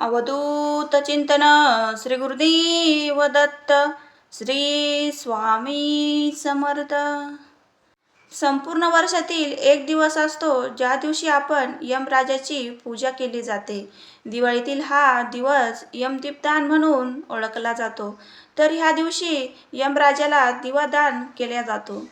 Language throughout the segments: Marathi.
अवधूत चिंतन श्री गुरुदेव दत्त श्री स्वामी समर्थ. संपूर्ण वर्षातील एक दिवस असतो ज्या दिवशी आपण यमराजाची पूजा केली जाते. दिवाळीतील हा दिवस यमदीपदान म्हणून ओळखला जातो. तर ह्या दिवशी यमराजाला दिवादान केला जातो.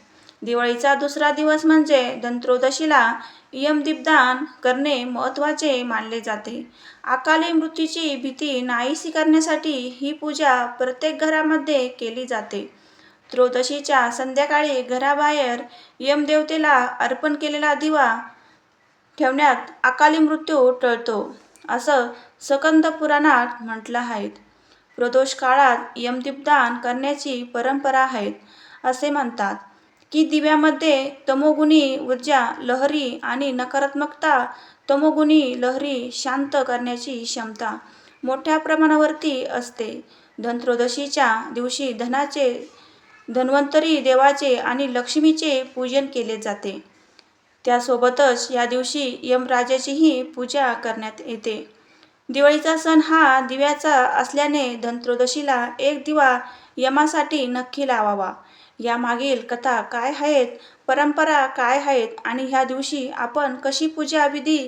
दिवाळीचा दुसरा दिवस म्हणजे धनत्रयोदशीला यमदीपदान करणे महत्त्वाचे मानले जाते. अकाली मृत्यूची भीती नाहीशी करण्यासाठी ही पूजा प्रत्येक घरामध्ये केली जाते. त्रयोदशीच्या संध्याकाळी घराबाहेर यमदेवतेला अर्पण केलेला दिवा ठेवण्यात अकाली मृत्यू टळतो असं सकंद पुराणात म्हटलं आहे. प्रदोष काळात यमदीपदान करण्याची परंपरा आहेत असे म्हणतात. की दिव्यामध्ये तमोगुणी ऊर्जा लहरी आणि नकारात्मकता तमोगुणी लहरी शांत करण्याची क्षमता मोठ्या प्रमाणावरती असते. धनत्रयोदशीच्या दिवशी धनाचे धन्वंतरी देवाचे आणि लक्ष्मीचे पूजन केले जाते. त्यासोबतच या दिवशी यमराजाचीही पूजा करण्यात येते. दिवाळीचा सण हा दिव्याचा असल्याने धनत्रयोदशीला एक दिवा यमासाठी नक्की लावावा. यामागील कथा काय आहेत परंपरा काय आहेत आणि ह्या दिवशी आपण कशी पूजा विधी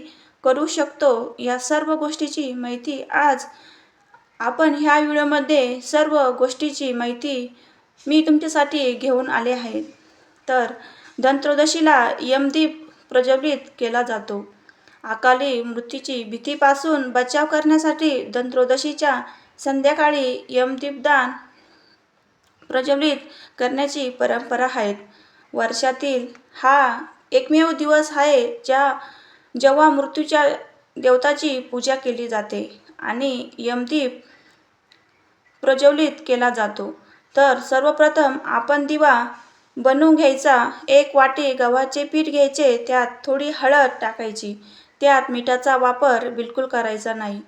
करू शकतो या सर्व गोष्टीची माहिती आज आपण ह्या व्हिडिओमध्ये सर्व गोष्टीची माहिती मी तुमच्यासाठी घेऊन आले आहे. तर धनत्रयोदशीला यमदीप प्रज्वलित केला जातो. अकाली मृत्यूची भीतीपासून बचाव करण्यासाठी धनत्रयोदशीच्या संध्याकाळी यमदीपदान प्रज्वलित करण्याची परंपरा आहेत. वर्षातील हा एकमेव दिवस आहे ज्या जेव्हा मृत्यूच्या देवताची पूजा केली जाते आणि यमदीप प्रज्वलित केला जातो. तर सर्वप्रथम आपण दिवा बनवून घ्यायचा. एक वाटी गव्हाचे पीठ घ्यायचे. त्यात थोडी हळद टाकायची. त्यात मिठाचा वापर बिलकुल करायचा नाही.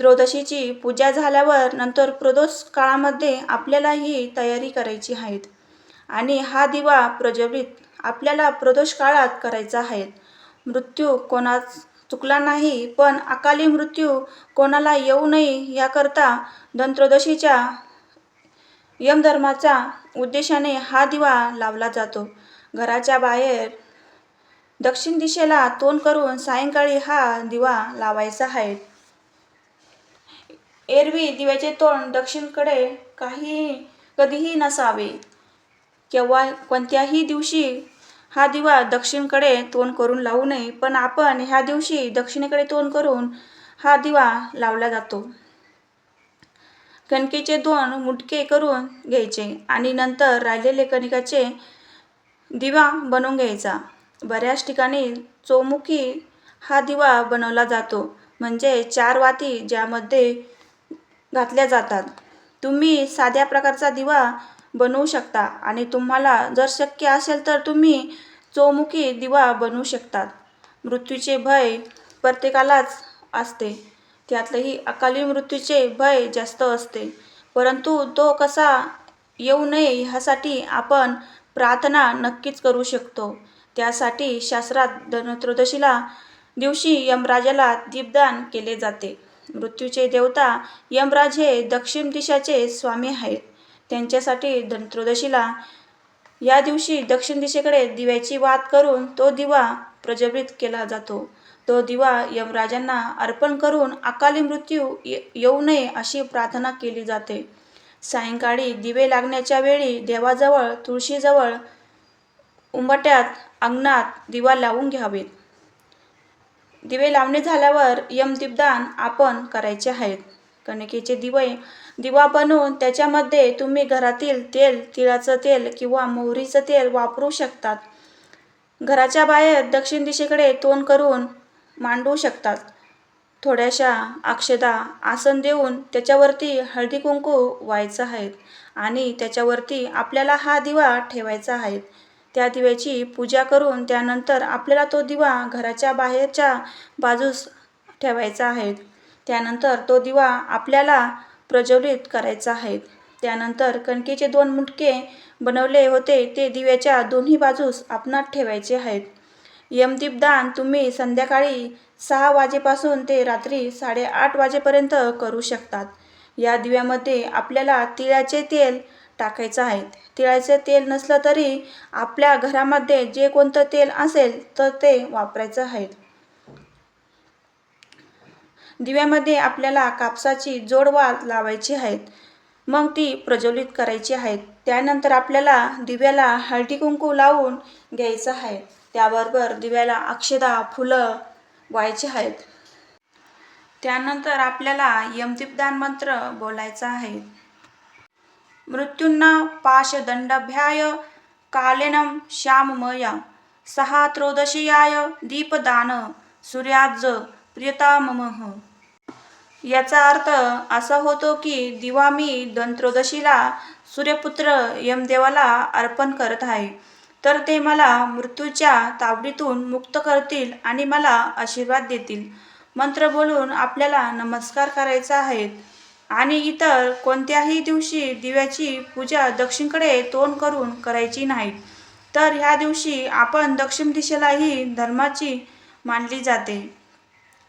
त्रयोदशीची पूजा झाल्यावर नंतर प्रदोष काळामध्ये आपल्याला ही तयारी करायची आहेत. आणि हा दिवा प्रज्वलित आपल्याला प्रदोष काळात करायचा आहे. मृत्यू कोणाच चुकला नाही पण अकाली मृत्यू कोणाला येऊ नये याकरता धनत्रयोदशीच्या यमधर्माचा उद्देशाने हा दिवा लावला जातो. घराच्या बाहेर दक्षिण दिशेला तोंड करून सायंकाळी हा दिवा लावायचा आहे. एरवी दिव्याचे तोंड दक्षिणकडे काही कधीही नसावे. केव्हा कोणत्याही दिवशी हा दिवा दक्षिणकडे तोंड करून लावू नये पण आपण ह्या दिवशी दक्षिणेकडे तोंड करून हा दिवा लावला जातो. कणकेचे दोन मुटके करून घ्यायचे आणि नंतर राहिलेले कणिकाचे दिवा बनवून घ्यायचा. बऱ्याच ठिकाणी चौमुखी हा दिवा बनवला जातो म्हणजे चार वाती ज्यामध्ये घातल्या जातात. तुम्ही साध्या प्रकारचा दिवा बनवू शकता आणि तुम्हाला जर शक्य असेल तर तुम्ही चौमुखी दिवा बनवू शकतात. मृत्यूचे भय प्रत्येकालाच असते. त्यातलंही अकाली मृत्यूचे भय जास्त असते. परंतु तो कसा येऊ नये ह्यासाठी आपण प्रार्थना नक्कीच करू शकतो. त्यासाठी शास्त्रात धनत्रयोदशीला दिवशी यमराजाला दीपदान केले जाते. मृत्यूचे देवता यमराज हे दक्षिण दिशाचे स्वामी आहेत. त्यांच्यासाठी धनत्रयोदशीला या दिवशी दक्षिण दिशेकडे दिव्याची वात करून तो दिवा प्रज्वलित केला जातो. तो दिवा यमराजांना अर्पण करून अकाली मृत्यू येऊ नये अशी प्रार्थना केली जाते. सायंकाळी दिवे लागण्याच्या वेळी देवाजवळ तुळशीजवळ उंबट्यात अंगणात दिवा लावून घ्यावेत. दिवे लावणे झाल्यावर यमदीपदान आपण करायचे आहेत. कणकेचे दिवे दिवा बनवून त्याच्यामध्ये तुम्ही घरातील तेल तिळाचं तेल किंवा मोहरीचं तेल वापरू शकतात. घराच्या बाहेर दक्षिण दिशेकडे तोंड करून मांडू शकतात. थोड्याशा अक्षदा आसन देऊन त्याच्यावरती हळदी कुंकू व्हायचं आहे आणि त्याच्यावरती आपल्याला हा दिवा ठेवायचा आहे. त्या दिव्याची पूजा करून त्यानंतर आपल्याला तो दिवा घराच्या बाहेरच्या बाजूस ठेवायचा आहे. त्यानंतर तो दिवा आपल्याला प्रज्वलित करायचा आहे. त्यानंतर कणकेचे दोन मुटके बनवले होते ते दिव्याच्या दोन्ही बाजूस आपणात ठेवायचे आहेत. यमदीपदान तुम्ही संध्याकाळी सहा वाजेपासून ते रात्री साडेआठ वाजेपर्यंत करू शकतात. या दिव्यामध्ये आपल्याला तिळाचे तेल टाकायचं आहे. तिळाचं तेल नसलं तरी आपल्या घरामध्ये जे कोणतं तेल असेल तर ते वापरायचं आहे. दिव्यामध्ये आपल्याला कापसाची जोडवात लावायची आहेत मग ती प्रज्वलित करायची आहेत त्यानंतर आपल्याला दिव्याला हळदी कुंकू लावून घ्यायचं आहे. त्याबरोबर दिव्याला अक्षदा फुलं व्हायचे आहेत. त्यानंतर आपल्याला यमदीपदान मंत्र बोलायचा आहे. मृत्यूंना पाशदंडभ्याय कालेनं श्याममय। सहा त्रयोदशीयाय दीपदान। सूर्याज प्रियताममः। याचा अर्थ असा होतो की दिवा मी दंत्रोदशीला सूर्यपुत्र यमदेवाला अर्पण करत आहे. तर ते मला मृत्यूच्या तावडीतून मुक्त करतील आणि मला आशीर्वाद देतील. मंत्र बोलून आपल्याला नमस्कार करायचा आहे. आणि इतर कोणत्याही दिवशी दिव्याची पूजा दक्षिणकडे तोंड करून करायची नाही. तर ह्या दिवशी आपण दक्षिण दिशेलाही धर्माची मानली जाते.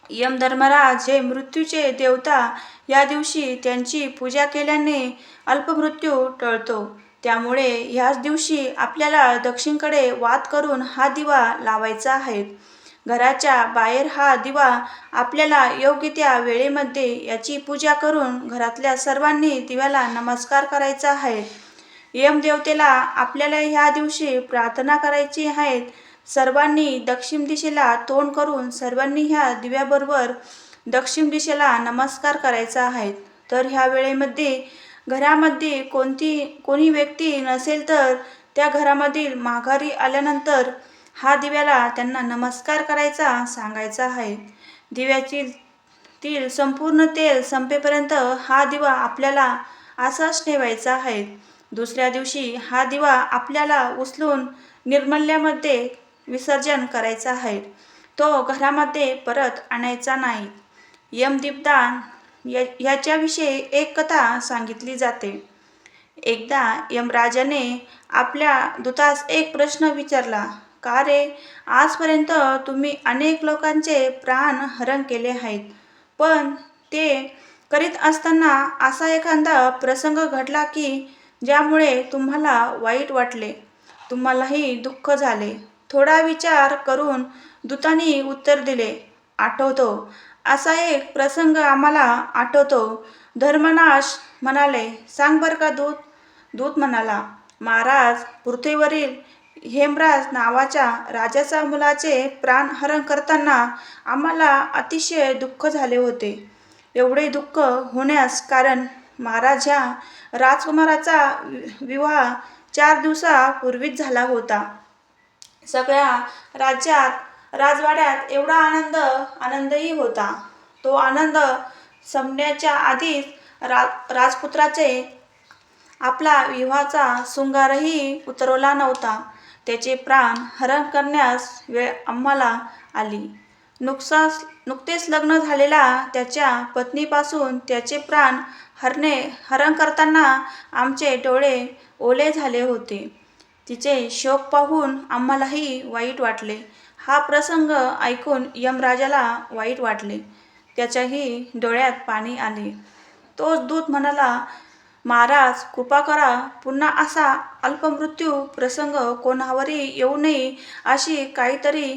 यमधर्मराज हे मृत्यूचे देवता. या दिवशी त्यांची पूजा केल्याने अल्पमृत्यू टळतो. त्यामुळे ह्याच दिवशी आपल्याला दक्षिणकडे वाद करून हा दिवा लावायचा आहे. घराच्या बाहेर हा दिवा आपल्याला योग्य त्या वेळेमध्ये याची पूजा करून घरातल्या सर्वांनी दिव्याला नमस्कार करायचा आहे. यमदेवतेला आपल्याला ह्या दिवशी प्रार्थना करायची आहे. सर्वांनी दक्षिण दिशेला तोंड करून सर्वांनी ह्या दिव्याबरोबर दक्षिण दिशेला नमस्कार करायचा आहे. तर ह्या वेळेमध्ये घरामध्ये कोणती कोणी व्यक्ती नसेल तर त्या घरामधील माघारी आल्यानंतर हा दिव्याला त्यांना नमस्कार करायचा सांगायचा आहे. दिव्याची तील संपूर्ण तेल संपेपर्यंत हा दिवा आपल्याला असाच ठेवायचा आहे. दुसऱ्या दिवशी हा दिवा आपल्याला उचलून निर्मल्यामध्ये विसर्जन करायचा आहे. तो घरामध्ये परत आणायचा नाही. यमदीपदान या याच्याविषयी एक कथा सांगितली जाते. एकदा यमराजाने आपल्या दूतास एक प्रश्न विचारला. का रे? आजपर्यंत तुम्ही अनेक लोकांचे प्राण हरण केले आहेत. पण ते करीत असताना असा एखादा प्रसंग घडला की ज्यामुळे तुम्हाला वाईट वाटले. तुम्हालाही दुःख झाले. थोडा विचार करून दूतानी उत्तर दिले आठवतो. असा एक प्रसंग आम्हाला आठवतो. धर्मनाश म्हणाले सांग बरं का दूत. दूत म्हणाला महाराज पृथ्वीवरील हेमराज नावाच्या राजाचा मुलाचे प्राणहरण करताना आम्हाला अतिशय दुःख झाले होते. एवढे दुःख होण्यास कारण महाराज ह्या राजकुमाराचा विवाह चार दिवसापूर्वीच झाला होता. सगळ्या राज्यात राजवाड्यात एवढा आनंद आनंदही होता. तो आनंद संपण्याच्या आधीच रा राजपुत्राचे आपला विवाहाचा शृंगारही उतरवला नव्हता. त्याचे प्राण हरण करण्यास वेळ आम्हाला आली. नुकसास नुकतेच लग्न झालेला त्याच्या पत्नीपासून त्याचे प्राण हरणे हरण करताना आमचे डोळे ओले झाले होते. तिचे शोक पाहून आम्हालाही वाईट वाटले. हा प्रसंग ऐकून यमराजाला वाईट वाटले. त्याच्याही डोळ्यात पाणी आले. तोच दूत म्हणाला महाराज कृपा करा पुन्हा असा अल्पमृत्यू प्रसंग कोणावरही येऊ नये अशी काहीतरी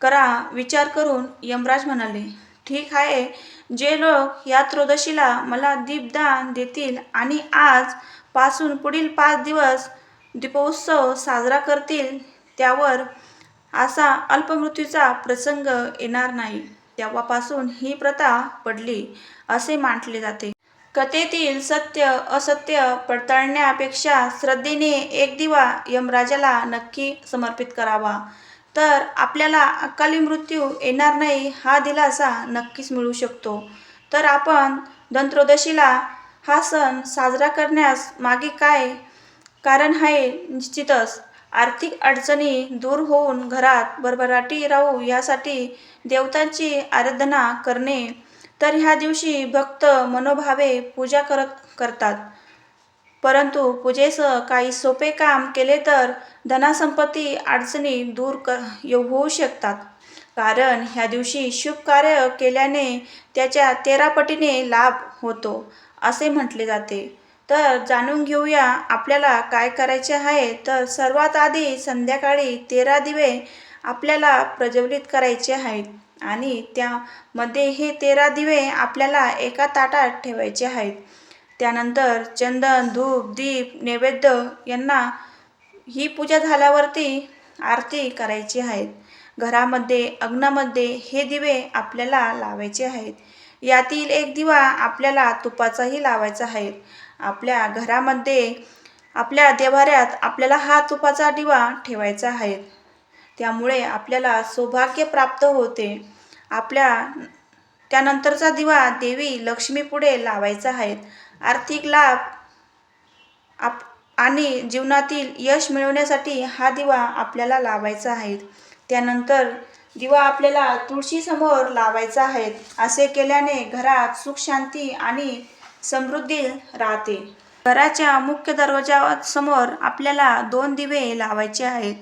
करा विचार करून यमराज म्हणाले. ठीक आहे जे लोक या त्रयोदशीला मला दीपदान देतील आणि आज पासून पुढील पाच दिवस दीपोत्सव साजरा करतील त्यावर असा अल्पमृत्यूचा प्रसंग येणार नाही. तेव्हापासून ही प्रथा पडली असे मानले जाते. कथेतील सत्य असत्य पडताळण्यापेक्षा श्रद्धेने एक दिवा यमराजाला नक्की समर्पित करावा. तर आपल्याला अकाली मृत्यू येणार नाही हा दिलासा नक्कीच मिळू शकतो. तर आपण धनत्रयोदशीला हा सण साजरा करण्यास मागे काय कारण आहे निश्चितच. आर्थिक अडचणी दूर होऊन घरात भरभराटी राहू यासाठी देवतांची आराधना करणे तर ह्या दिवशी भक्त मनोभावे पूजा करत करतात. परंतु पूजेस काही सोपे काम केले तर धनासंपत्ती अडचणी दूर क होऊ शकतात. कारण ह्या दिवशी शुभ कार्य केल्याने त्याच्या तेरा पटीने लाभ होतो असे म्हटले जाते. तर जाणून घेऊया आपल्याला काय करायचे आहे. तर सर्वात आधी संध्याकाळी तेरा दिवे आपल्याला प्रज्वलित करायचे आहेत. आणि त्यामध्ये हे तेरा दिवे आपल्याला एका ताटात ठेवायचे आहेत. त्यानंतर चंदन धूप दीप नैवेद्य यांना ही पूजा झाल्यावरती आरती करायची आहेत. घरामध्ये अग्नामध्ये हे दिवे आपल्याला लावायचे आहेत. यातील एक दिवा आपल्याला तुपाचाही लावायचा आहे. आपल्या घरामध्ये आपल्या देवाऱ्यात आपल्याला हा तुपाचा दिवा ठेवायचा आहे. त्यामुळे आपल्याला सौभाग्य प्राप्त होते. आपल्या त्यानंतरचा दिवा देवी लक्ष्मीपुढे लावायचा आहे. आर्थिक लाभ आप आणि जीवनातील यश मिळवण्यासाठी हा दिवा आपल्याला लावायचा आहे. त्यानंतर दिवा आपल्याला तुळशीसमोर लावायचा आहे. असे केल्याने घरात सुख शांती आणि समृद्धी राहते. घराच्या मुख्य दरवाजासमोर आपल्याला दोन दिवे लावायचे आहेत.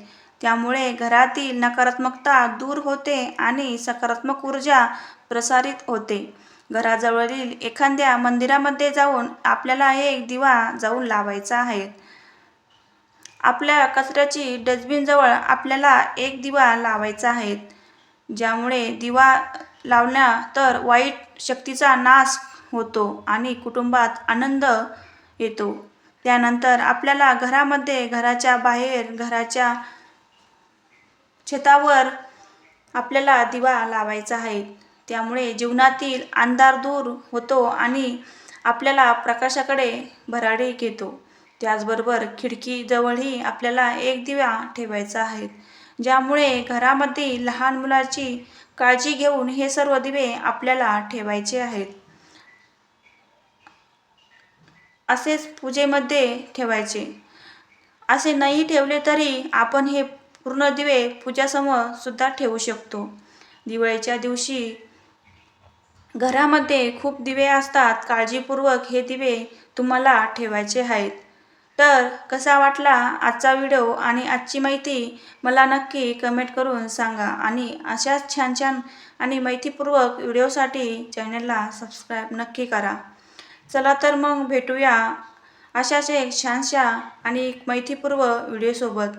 त्यामुळे घरातील नकारात्मकता दूर होते आणि सकारात्मक ऊर्जा प्रसारित होते. घराजवळील एखाद्या मंदिरामध्ये जाऊन आपल्याला एक दिवा जाऊन लावायचा आहे. आपल्या कचऱ्याची डस्टबिनजवळ आपल्याला एक दिवा लावायचा आहे. ज्यामुळे दिवा लावल्या तर वाईट शक्तीचा नाश होतो आणि कुटुंबात आनंद येतो. त्यानंतर आपल्याला घरामध्ये घराच्या बाहेर घराच्या छतावर आपल्याला दिवा लावायचा आहे. त्यामुळे जीवनातील अंधार दूर होतो आणि आपल्याला प्रकाशाकडे भराडे घेतो. त्याचबरोबर खिडकीजवळही आपल्याला एक दिवा ठेवायचा आहे. ज्यामुळे घरामध्ये लहान मुलाची काळजी घेऊन हे सर्व दिवे आपल्याला ठेवायचे आहेत. असेच पूजेमध्ये ठेवायचे. असे नाही ठेवले तरी आपण हे पूर्ण दिवे पूजासमोर सुद्धा ठेवू शकतो. दिवाळीच्या दिवशी घरामध्ये खूप दिवे असतात. काळजीपूर्वक हे दिवे तुम्हाला ठेवायचे आहेत. तर कसा वाटला आजचा व्हिडिओ आणि आजची माहिती मला नक्की कमेंट करून सांगा आणि अशाच छान छान आणि माहितीपूर्वक व्हिडिओसाठी चॅनलला सबस्क्राईब नक्की करा. चला तर मग भेटूया अशाच एक छानशा आणि एक माहितीपूर्व व्हिडिओसोबत.